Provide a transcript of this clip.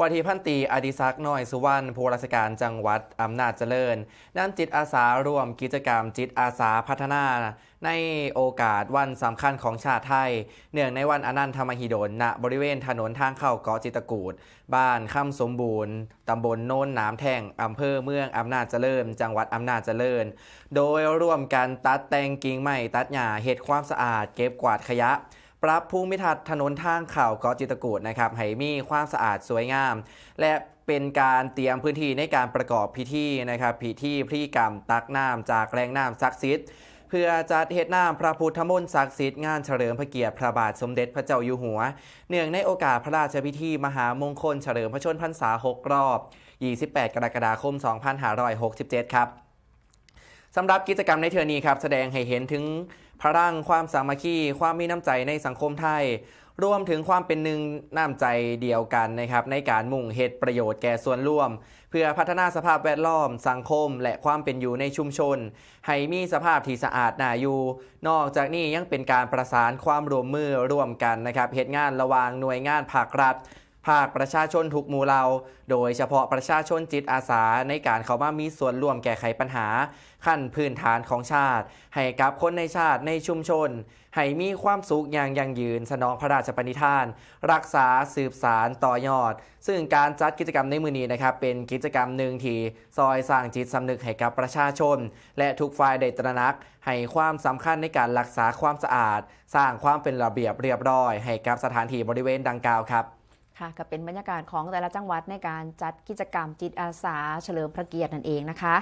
ว่าที่พันตีอดิศักดิ์น้อยสุวรรณผู้ราชการจังหวัดอำนาจเจริญนำจิตอาสารวมกิจกรรมจิตอาสาพัฒนา ในโอกาสวันสำคัญของชาติไทย เนื่องในวันอนันทมหิดลณบริเวณถนนทางเข้าเกาะจิตกูดบ้านค่ำสมบูรณ์ตำบลโน้นน้ำแท่งอำเภอเมืองอำนาจเจริญ จังหวัดอำนาจเจริญ โดยร่วมกันตัดแต่งกิ่งไม้ตัดหญ้าเฮ็ดความสะอาด เก็บกวาดขยะ ปรับภูมิทัศน์ถนนทางเข่าเกาะจิตกูดนะครับให้มีความสะอาดสวยงาม และเป็นการเตรียมพื้นที่ในการประกอบพิธีนะครับพิธีพรีกรรมตักน้ำจากแรงน้ำศักดิ์สิทธิ์เพื่อจัดเหตุน้ำพระพุทธมนต์ศักดิ์สิทธิ์งานเฉลิมพระเกียรติพระบาทสมเด็จพระเจ้าอยู่หัว เนื่องในโอกาสพระราชพิธีมหามงคลเฉลิมพระชนมพรรษา 6 รอบ 28 กรกฎาคม 2567 ครับสำหรับกิจกรรมในเทือนี้ครับ แสดงให้เห็นถึง พลังความสามัคคีความมีน้ำใจในสังคมไทย รวมถึงความเป็นหนึ่งน้ำใจเดียวกันนะครับ ในการมุ่งเหตุประโยชน์แก่ส่วนร่วม เพื่อพัฒนาสภาพแวดล้อม สังคม และความเป็นอยู่ในชุมชน ให้มีสภาพที่สะอาดน่าอยู่ นอกจากนี้ยังเป็นการประสานความร่วมมือร่วมกันนะครับเหตุงานระหว่างหน่วยงานภาครัฐ ภาคประชาชนทุกหมู่เหล่าโดยเฉพาะประชาชนจิตอาสาในการเข้ามามีส่วนร่วมแก้ไขปัญหา ขั้นพื้นฐานของชาติ ให้กับคนในชาติในชุมชน ให้มีความสุขอย่างยั่งยืน สนองพระราชปณิธาน รักษาสืบสารต่อยอด ซึ่งการจัดกิจกรรมในมือนี้นะครับ เป็นกิจกรรมหนึ่งที่ซอยสร้างจิตสำนึกให้กับประชาชน และทุกฝ่ายได้ตระหนัก ให้ความสำคัญในการรักษาความสะอาด สร้างความเป็นระเบียบเรียบร้อย ให้กับสถานที่บริเวณดังกล่าวครับ ค่ะก็เป็นบรรยากาศของแต่ละจังหวัดในการจัดกิจกรรมจิตอาสาเฉลิมพระเกียรตินั่นเองนะคะ